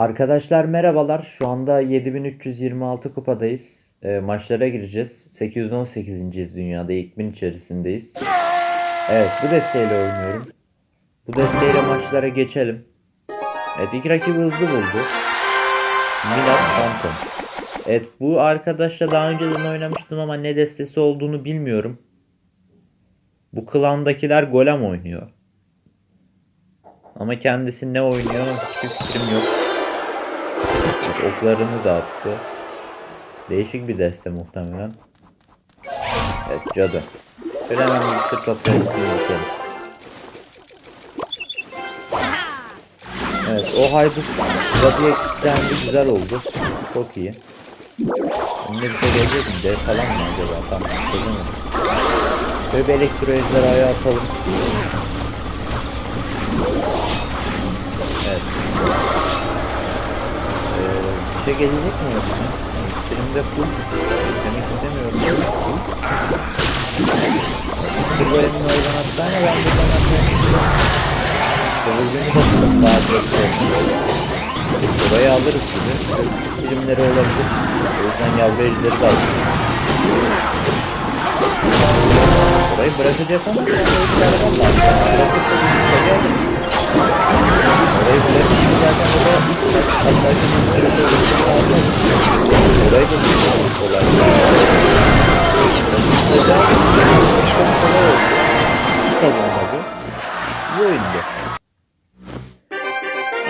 Arkadaşlar merhabalar. Şu anda 7326 kupadayız. E, maçlara gireceğiz. 818.yiz dünyada. İlk bin içerisindeyiz. Evet bu desteğiyle oynuyorum. Bu desteğiyle maçlara geçelim. Evet iki rakibi hızlı buldu. Milat Phantom. Evet bu arkadaşla daha önceden oynamıştım ama ne destesi olduğunu bilmiyorum. Bu klandakiler golem oynuyor. Ama kendisi ne oynuyor hiçbir fikrim yok. Oklarını da attı. Değişik bir deste muhtemelen. Evet cadı. Şöyle hemen bir sırt toplayıcısını geçelim. Evet o haydut cadıya kilitlendi güzel oldu. Çok iyi. Önüne bir şey gelecek mi? Dev falan mı acaba? Tamam. Şöyle bir elektro ejderhayı atalım. Şey gelecek mi orada? Elimde full. Demek istemiyorum. Bir bölümün oradan attı ama ben buradan atmayayım. Kıvılcımı da tutup daha çok Burayı alırız gibi. Birimleri olabilir. O yüzden yavru ejderi de alırız. Burayı bırakacak ama sen ejderler valla. Bırakırsa bir şey alırız. Orayı bırakayım zaten o da hatta şimdi sürede almaz.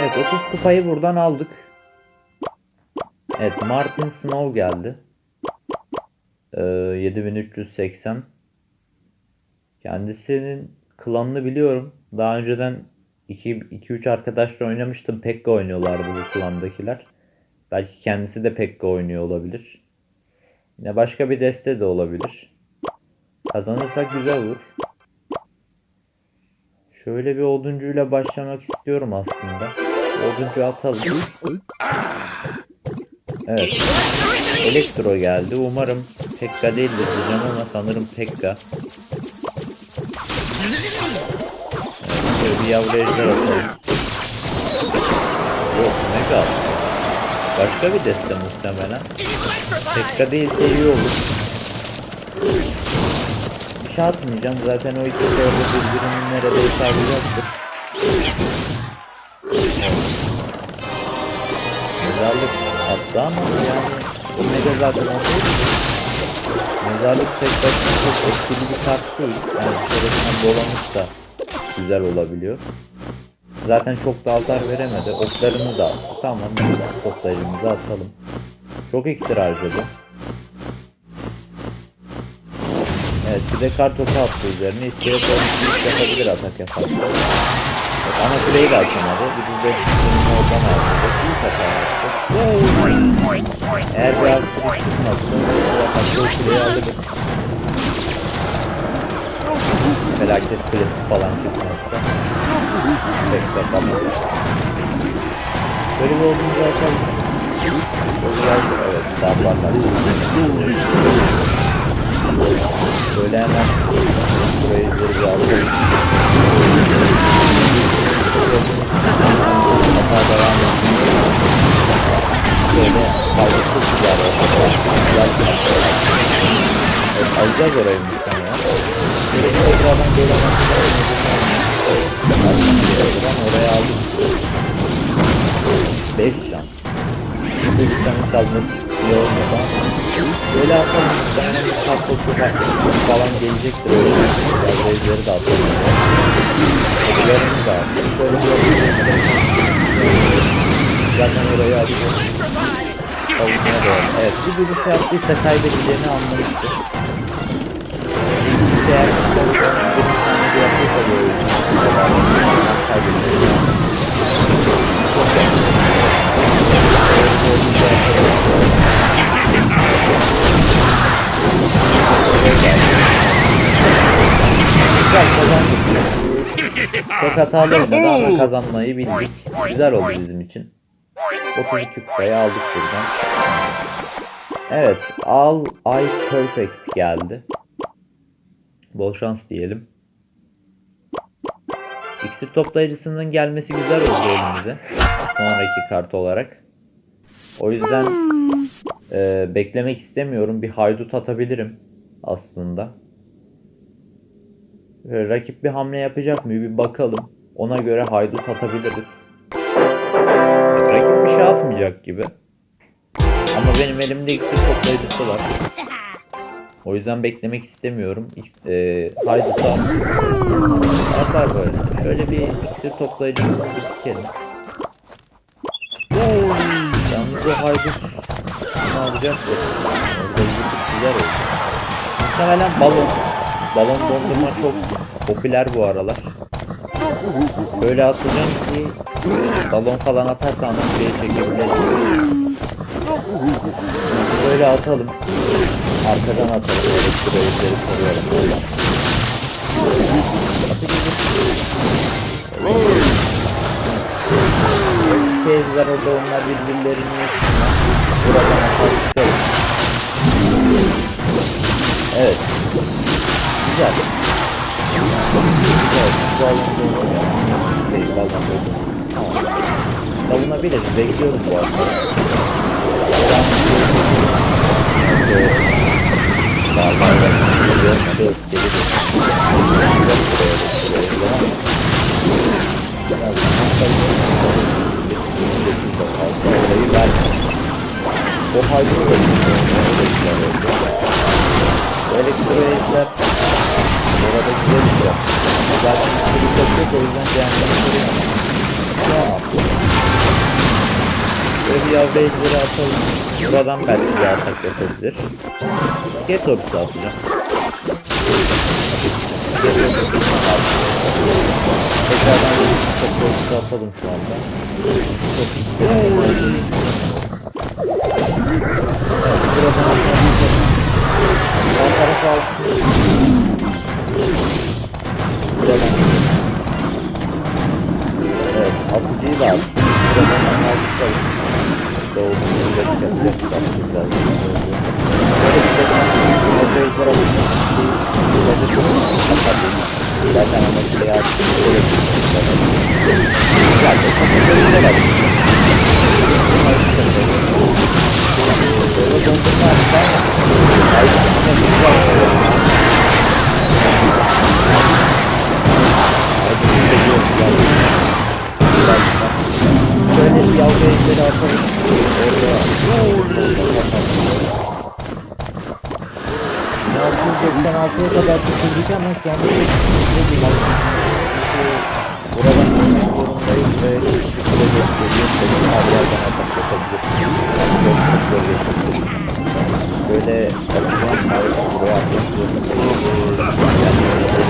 Evet 30 kupayı buradan aldık. Evet Martin Snow geldi. Ee, 7380. Kendisinin klanını biliyorum. Daha önceden 2-3 arkadaşla oynamıştım. Pekka oynuyorlardı bu klandakiler. Belki kendisi de Pekka oynuyor olabilir. Yine başka bir deste de olabilir. Kazanırsak güzel olur. Şöyle bir oduncuyla başlamak istiyorum aslında. Oduncu atalım. Evet. Elektro geldi. Umarım Pekka değildir diyeceğim ama sanırım Pekka. Yavru ejder atalım. Yok Mega. Başka bir deste muhtemelen. Pekka değilse iyi olur. Bir şey atmayacağım. Zaten o ikisi orada birbirinin neredeyse alacaktır. Mezarlık attı ama yani o mega zaten olsaydı Mezarlık tek çok etkili bir kart değil. Yani içerisinden dolanış da güzel olabiliyor. Zaten çok da hasar veremedi. Oklarını da attı. Tamam güzel. Atalım. Çok iksir harcadı. Evet bir de kar topu attı üzerine. İskelet olmuş yapabilir atak yaparsa. Evet, ana kuleyi de açamadı. Bir de 5 oradan harcadı. İyi hata yaptı. Eğer bir aksilik çıkmazsa bu atakta o kuleyi alırız. Felaket kulesi falan çıkmazsa. Pek tamam. Böyle bir olduğunu zaten evet damlarlar. Böyle hemen burayı bir alalım. Hata devam. Böyle faydalı güzel Güzel Evet alacağız orayı muhtemelen. Böyle tekrardan böyle oraya aldık. 5 can. Bu yüzden kalması iyi olmadı ama Böyle atalım muhtemelen bir kaplosu falan gelecektir öyle. Biraz bezleri de atalım. Ödülerini de atalım. Şöyle bir Zaten orayı açıyor. Savunmaya doğru. Evet bir duruş yaptıysa kaybedeceğini anlamıştır. Şey yapmışsa bir tane bir Çok Güzel kazandık. Çok hatalı oynadı ama kazanmayı bildik. Güzel oldu bizim için. 32 kupayı aldık buradan. Evet. All I Perfect geldi. Bol şans diyelim. İksir toplayıcısının gelmesi güzel oldu elimize. sonraki kart olarak. O yüzden e, beklemek istemiyorum. Bir haydut atabilirim aslında. E, rakip bir hamle yapacak mı? Bir bakalım. Ona göre haydut atabiliriz. Rakip bir şey atmayacak gibi. Ama benim elimde iksir toplayıcısı var. O yüzden beklemek istemiyorum. E, hayduta atar böyle. Şöyle bir iksir toplayıcısı bir dikelim. Yalnız o haydut ne yapacak? Orada yürüyüp güzel oldu. Muhtemelen balon. Balon dondurma çok popüler bu aralar. Böyle atacağım ki balon falan atarsan da şeyi çekebilirim. Böyle atalım. Arkadan atalım. Elektronikleri koruyorum böyle. Teyzeler orada onlar birbirlerini yesinler. Buradan çıkarız. Evet. Güzel. Evet, balon dolu. Değil, balon dolu. Tamam. Savunabiliriz. Bekliyorum bu arada. O halde elektronikler orada güzel bir şey. Zaten bir çok yok o yüzden cehennemi koruyor. Tamam. Böyle bir yavru ejderi atalım. Buradan belki bir atak yapabilir. Get ordusu atacağım. Tekrardan ordusu atalım şu anda. Evet, buradan atalım. Sağ tarafa alsın. Buradan. Evet, atıcıyı da alsın. Buradan anlatacağız. Doğduğunu da çıkacak. Bakacağız. Böyle bir de Ejderha Bence çok kapatılmış. Zaten ama şey artık böyle bir şey. Yavru ejderi atalım. Orada. 1696'ya kadar tutuldık ama şu anda çok hızlı bir maç. Çünkü buradan dönmek zorundayız ve hiçbir süre gösteriyor. Benim her yerden atak yapabilir. Yani çok çok zor geçebilir. Böyle bakacağım harika buraya atmak zorundayız. Yani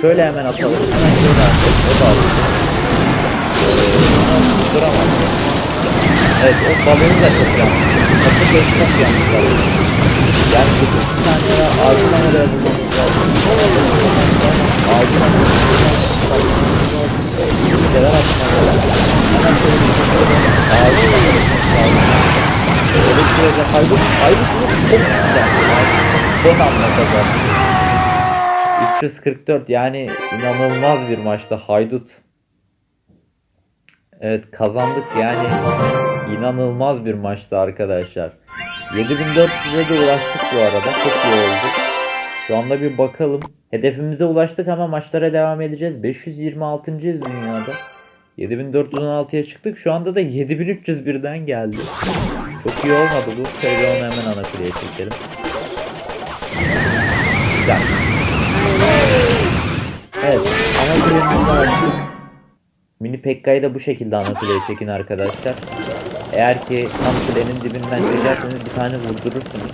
şöyle hemen atalım. Hemen şöyle atalım. O da alır. Ee, duramaz. Evet o balonu da çok yanlış. Kapı geç çok yanlış balonu. Yani bu bir tane ağacına oraya bulmamız lazım. Ağacına bir şeyler atmamız lazım. Hemen şöyle bir şey Ağacına Öyle bir sürece haydut, haydut bunu çok güzel. Ben anlatacağım. 344 yani inanılmaz bir maçta haydut. Evet kazandık yani inanılmaz bir maçtı arkadaşlar. 7400'e de ulaştık bu arada çok iyi oldu. Şu anda bir bakalım. Hedefimize ulaştık ama maçlara devam edeceğiz. 526. dünyada. 7416'ya çıktık. Şu anda da 7301'den geldi. Çok iyi olmadı bu. Şöyle onu hemen ana kuleye çekelim. Güzel. Evet. Ana kulemizi açtık. Mini Pekka'yı da bu şekilde ana kuleye çekin arkadaşlar. Eğer ki tam kulenin dibinden çekerseniz bir tane vurdurursunuz.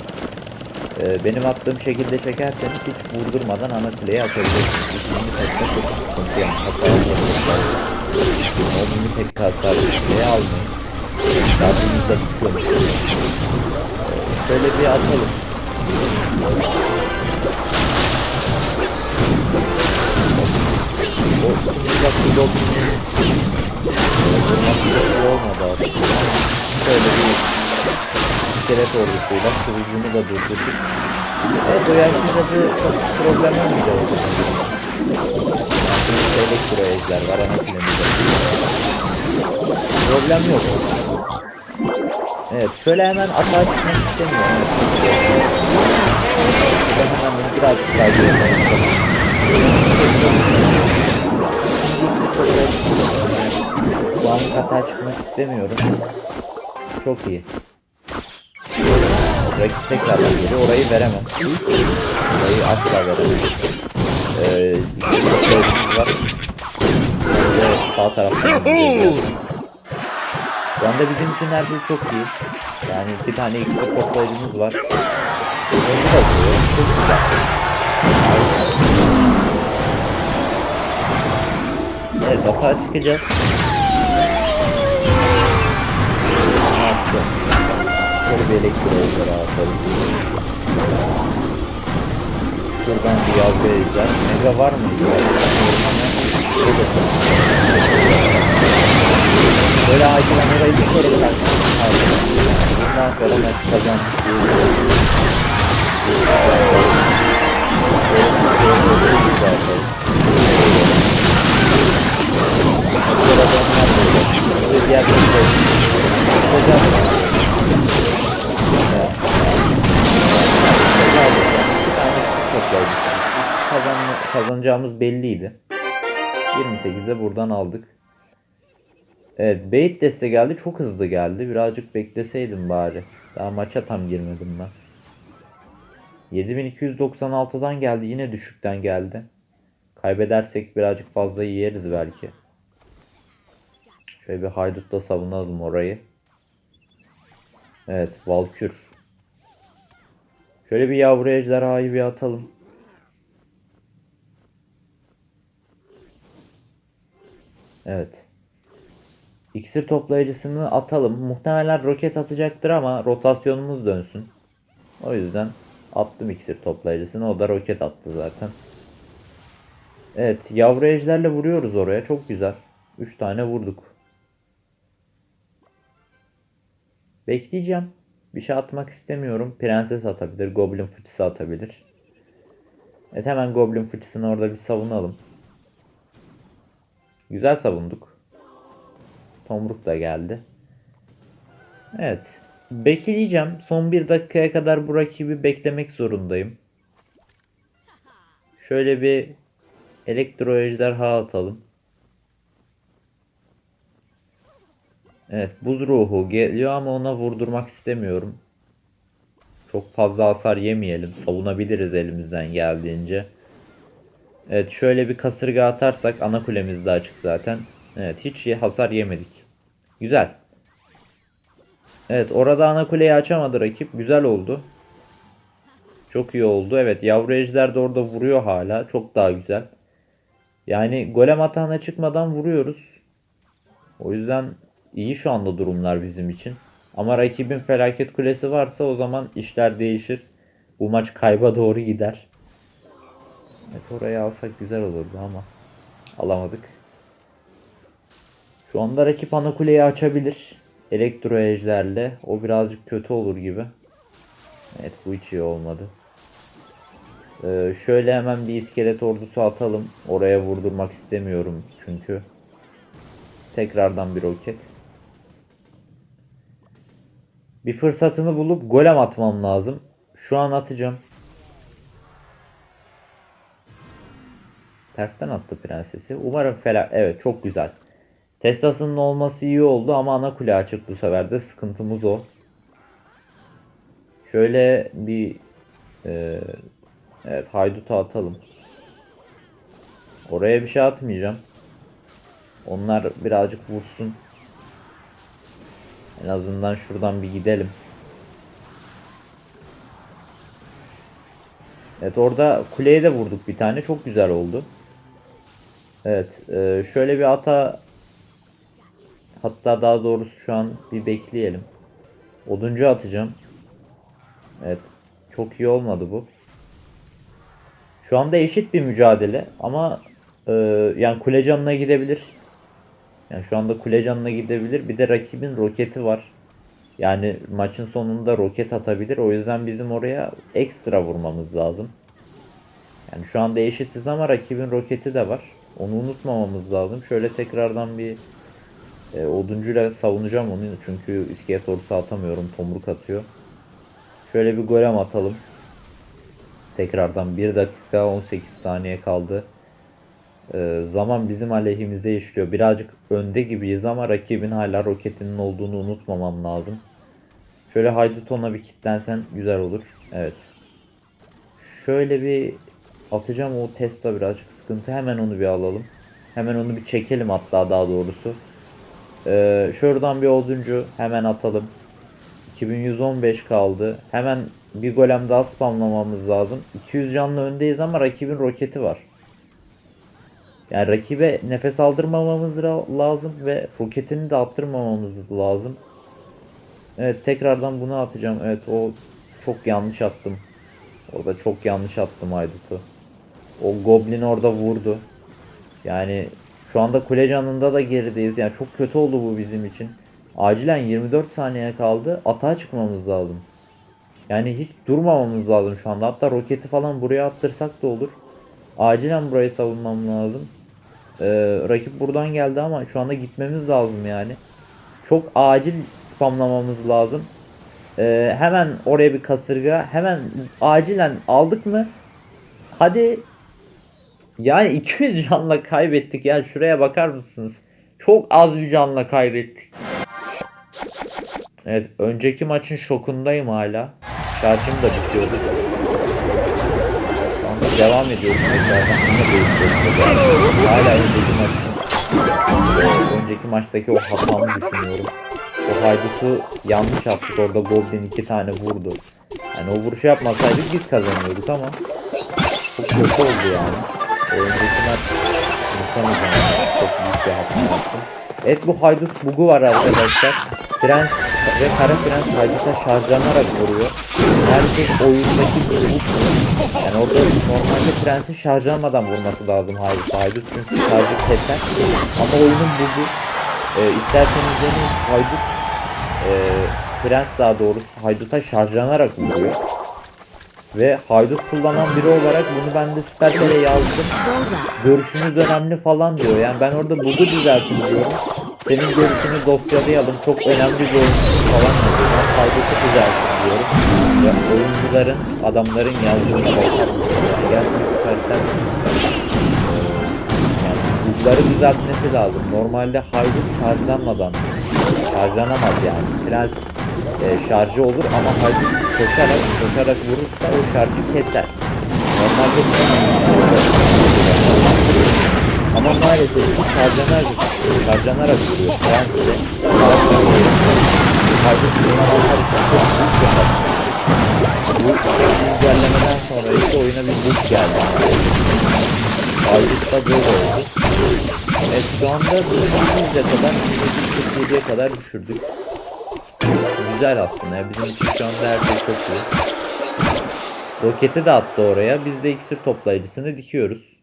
Ee, benim attığım şekilde çekerseniz hiç vurdurmadan ana kuleye atabilirsiniz. Mini Pekka çok sıkıntı yani. Hata yapabilirsiniz. O Mini Pekka hasarı kuleye almayın. Dardınızda bitiyormuş. Ee, şöyle bir atalım. Olmadı artık. Şöyle bir iskelet ordusuyla kılıcını da durdurduk. Evet o yaşında bir çok problem olmayacak elektro ejder var ana filimizde. Problem yok. Evet şöyle hemen atağa çıkmak istemiyorum. Ben hemen birazcık daha anlık hata çıkmak istemiyorum. Çok iyi. Rakip tekrardan geliyor. Orayı veremem. Orayı asla veremem. Ee, toplayıcımız var. Ve sağ taraftan. Şu anda bizim için her şey çok iyi. Yani iki tane ekstra toplayıcımız var. Onu da. Çok güzel. Evet hata çıkacağız. Yaptım? Şöyle bir elektro ejderha atalım. Şuradan bir yazı ejder. Mega var mı? Böyle acilen orayı bir kere bırakmak Bundan sonra maç kazandık diyebilirim. Diğer bir Kazan, kazanacağımız belliydi. 28'e buradan aldık. Evet bait deste geldi. Çok hızlı geldi. Birazcık bekleseydim bari. Daha maça tam girmedim ben. 7296'dan geldi. Yine düşükten geldi. Kaybedersek birazcık fazla yeriz belki. Şöyle bir haydutla savunalım orayı. Evet Valkür. Şöyle bir yavru ejderhayı bir atalım. Evet. İksir toplayıcısını atalım. Muhtemelen roket atacaktır ama rotasyonumuz dönsün. O yüzden attım iksir toplayıcısını. O da roket attı zaten. Evet. Yavru ejderle vuruyoruz oraya. Çok güzel. 3 tane vurduk. Bekleyeceğim. Bir şey atmak istemiyorum. Prenses atabilir. Goblin fıçısı atabilir. Evet hemen Goblin fıçısını orada bir savunalım. Güzel savunduk. Tomruk da geldi. Evet. Bekleyeceğim. Son bir dakikaya kadar bu rakibi beklemek zorundayım. Şöyle bir elektro ejderha atalım. Evet buz ruhu geliyor ama ona vurdurmak istemiyorum. Çok fazla hasar yemeyelim. Savunabiliriz elimizden geldiğince. Evet şöyle bir kasırga atarsak ana kulemiz de açık zaten. Evet hiç hasar yemedik. Güzel. Evet orada ana kuleyi açamadı rakip. Güzel oldu. Çok iyi oldu. Evet yavru ejder de orada vuruyor hala. Çok daha güzel. Yani golem atağına çıkmadan vuruyoruz. O yüzden iyi şu anda durumlar bizim için. Ama rakibin felaket kulesi varsa o zaman işler değişir. Bu maç kayba doğru gider. Evet orayı alsak güzel olurdu ama alamadık. Şu anda rakip ana kuleyi açabilir. Elektro ejderle. O birazcık kötü olur gibi. Evet bu hiç iyi olmadı. Ee, şöyle hemen bir iskelet ordusu atalım. Oraya vurdurmak istemiyorum çünkü. Tekrardan bir roket. Bir fırsatını bulup golem atmam lazım. Şu an atacağım. Tersten attı prensesi. Umarım fela... Evet çok güzel. Teslas'ın olması iyi oldu ama ana kule açık bu sefer de. Sıkıntımız o. Şöyle bir... e, evet hayduta atalım. Oraya bir şey atmayacağım. Onlar birazcık vursun. En azından şuradan bir gidelim. Evet orada kuleye de vurduk bir tane. Çok güzel oldu. Evet. e, şöyle bir ata hatta daha doğrusu şu an bir bekleyelim. Oduncu atacağım. Evet. Çok iyi olmadı bu. Şu anda eşit bir mücadele ama e, yani kule canına gidebilir. Yani şu anda kule canına gidebilir. Bir de rakibin roketi var. Yani maçın sonunda roket atabilir. O yüzden bizim oraya ekstra vurmamız lazım. Yani şu anda eşitiz ama rakibin roketi de var. Onu unutmamamız lazım. Şöyle tekrardan bir e, oduncuyla savunacağım onu. Çünkü iskelet ordusu atamıyorum. Tomruk atıyor. Şöyle bir golem atalım. Tekrardan 1 dakika 18 saniye kaldı. Ee, zaman bizim aleyhimize işliyor. Birazcık önde gibiyiz ama rakibin hala roketinin olduğunu unutmamam lazım. Şöyle Hayduton'a bir kitlensen güzel olur. Evet. Şöyle bir atacağım o Tesla birazcık sıkıntı. Hemen onu bir alalım. Hemen onu bir çekelim hatta daha doğrusu. Ee, şuradan bir oduncu hemen atalım. 2115 kaldı. Hemen bir golem daha spamlamamız lazım. 200 canlı öndeyiz ama rakibin roketi var. Yani rakibe nefes aldırmamamız lazım ve roketini de attırmamamız lazım. Evet tekrardan bunu atacağım. Evet o çok yanlış attım. Orada çok yanlış attım Haydut'u. O Goblin orada vurdu. Yani şu anda kule canında da gerideyiz. Yani çok kötü oldu bu bizim için. Acilen 24 saniye kaldı. Atağa çıkmamız lazım. Yani hiç durmamamız lazım şu anda. Hatta roketi falan buraya attırsak da olur. Acilen burayı savunmam lazım. Ee, rakip buradan geldi ama şu anda gitmemiz lazım yani. Çok acil spamlamamız lazım. Ee, hemen oraya bir kasırga. Hemen acilen aldık mı? Hadi. Yani 200 canla kaybettik ya. Şuraya bakar mısınız? Çok az bir canla kaybettik. Evet önceki maçın şokundayım hala. Şarjım da bitiyordu. Devam ediyorum tekrardan. Yine değiştirdim. Hala önceki maçın önceki maçtaki o hatamı düşünüyorum. O haydutu yanlış yaptık. Orada Goblin iki tane vurdu. Yani o vuruşu yapmasaydık biz kazanıyorduk ama çok kötü oldu yani. Önceki maç unutamayacağım. Çok büyük bir hata yaptım. Evet bu haydut bugu var arkadaşlar. Prens ve kara prens hayduta şarjlanarak vuruyor. Neredeyse oyundaki bir bug bu. Yani orada normalde prensin şarjlanmadan vurması lazım haydut. Haydut çünkü şarjı keser. Ama oyunun bugu. Ee, isterseniz deneyin haydut e, prens daha doğrusu hayduta şarjlanarak vuruyor. Ve haydut kullanan biri olarak bunu ben de Supercell'e yazdım. Görüşünüz önemli falan diyor. Yani ben orada bug'u düzeltin diyorum. Senin görüşünü dosyalayalım. Çok önemli bir oyuncusun falan. Ben haydutu düzeltin diyorum. Ve oyuncuların, adamların yazdığına bakar mısın? Yani gerçekten yani bug'ları düzeltmesi lazım. Normalde haydut şarjlanmadan şarjlanamaz yani. Prens e, şarjı olur ama haydut koşarak koşarak vurursa o şarjı keser. Normalde ama maalesef haydut kullananlar için çok büyük bir hata. Bu güncellemeden sonra işte oyuna bir bug geldi. Da böyle oldu. Evet şu anda bunu 100'e kadar 147'ye kadar düşürdük. Güzel aslında. Bizim için şu anda her şey çok iyi. Roketi de attı oraya. Biz de iksir toplayıcısını dikiyoruz.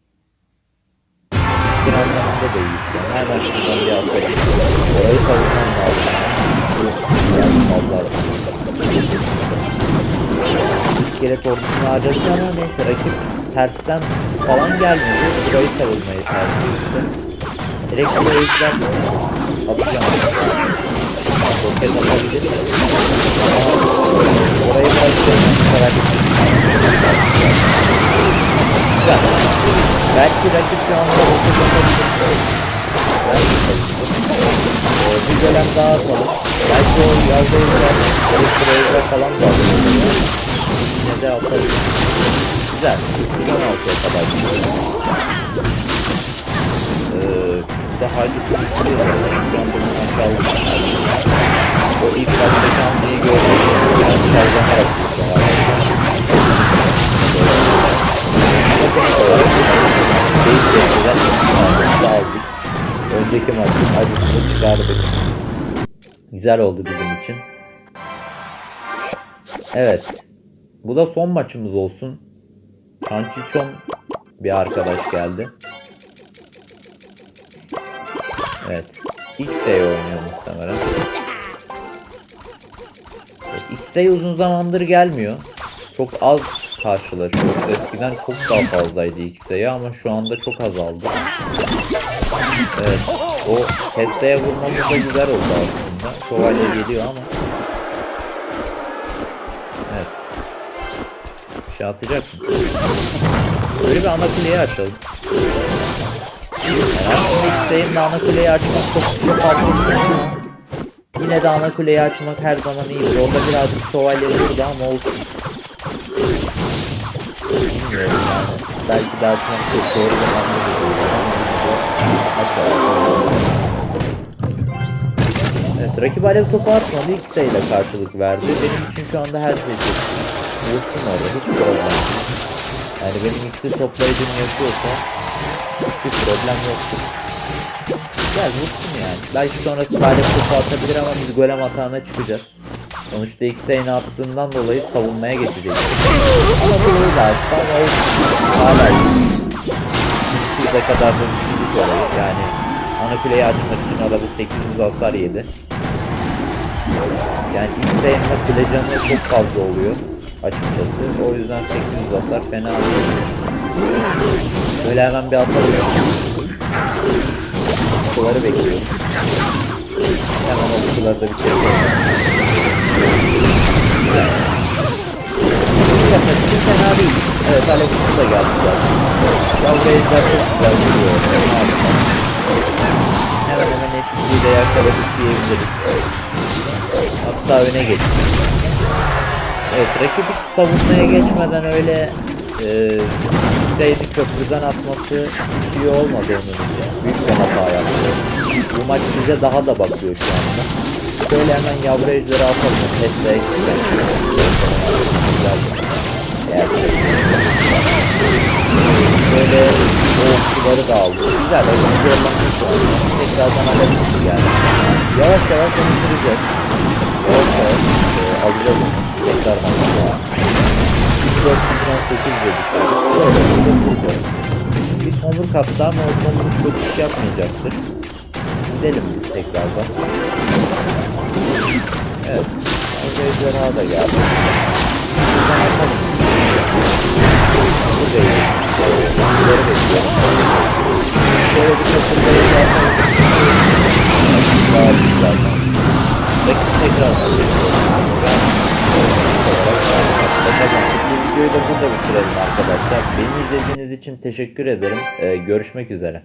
İksir anlamında da iyi şu an. Hemen şuradan bir atlayıp orayı savunmam lazım. Yani mallar. İskelet ordusunu harcadık ama neyse rakip tersten falan gelmedi. Burayı savunmayı tercih etti. Elektro ejder atacağım. Roket atabilir. Orayı bırakacağım. Merak etmeyin. Güzel. Belki rakip şu anda. Ee, bir golem daha atalım. Belki o yazda yüzler, elektronikler falan da alır. Yine de atarız. Güzel. 16'ya kadar gidiyor. Ee, bir de Kılıçlı var. Şu anda bunu aşağıladım. O ilk baştaki hamleyi gördüm. Yani sallanarak gitti İkinci aldık. Önceki maçın acısını çıkardık. Güzel oldu bizim için. Evet. Bu da son maçımız olsun. Kanchichon bir arkadaş geldi. Evet. X'e oynuyor muhtemelen. Evet, X'e uzun zamandır gelmiyor. Çok az karşılaşıyoruz. Eskiden çok daha fazlaydı X'e ama şu anda çok azaldı. Evet. O testeye vurmamız da güzel oldu aslında. Şövalye geliyor ama. Evet. Bir şey atacak mı? Böyle bir ana kuleyi açalım. Yani aslında isteğim de ana kuleyi açmak çok çok fark etmiyor ama Yine de ana kuleyi açmak her zaman iyidir. Orada birazcık şövalye vurdu ama olsun. Bilmiyorum yani. Belki açmak çok doğru bir hamle değil. Evet, rakip alev topu atmadı. İlk sayıyla karşılık verdi. Benim için şu anda her şey çok vursun orada. Hiç problem. Yani benim ikisi toplayıcım yaşıyorsa hiçbir problem yoktur. Gel vursun yani. Belki sonrası alev topu atabilir ama biz golem hatağına çıkacağız. Sonuçta ilk sayını attığından dolayı savunmaya geçecek. Ama bu öyle aslında ama o hala şurada kadar da düşürdük orayı. Yani ana kuleyi açmak için orada bir 800 hasar yedi. Yani sayımda kule canı çok fazla oluyor açıkçası. O yüzden 800 hasar fena değil. Böyle hemen bir atalım. Kutuları bekliyorum. Hemen o kutuları da bitirelim. Yapmak fena değil. Evet kutu da geldi zaten. Yavru ejder çok güzel duruyor. Hemen hemen eşitliği de yakaladık diyebiliriz. Hatta öne geçtik. Evet rakip hiç savunmaya geçmeden öyle e, Seydi köprüden atması iyi olmadı onun için. Büyük bir hata yaptı. Bu maç bize daha da bakıyor şu anda. Şöyle hemen yavru ejderi atalım. Tesla Böyle o okçuları da aldı. Güzel. Oyunu zorlamış şu anda. Tekrardan alabiliriz yani. Yavaş yavaş onu kıracağız. Yavaş e, alacağız onu. Tekrardan daha. 418 dedik. Böyle. Bir tomruk kattı ama o tomruk çok iş yapmayacaktır. Biz tekrardan. Evet. Önce ejderha da geldi. Videoyu da burada bitirelim arkadaşlar. Beni izlediğiniz için teşekkür ederim. Ee, görüşmek üzere.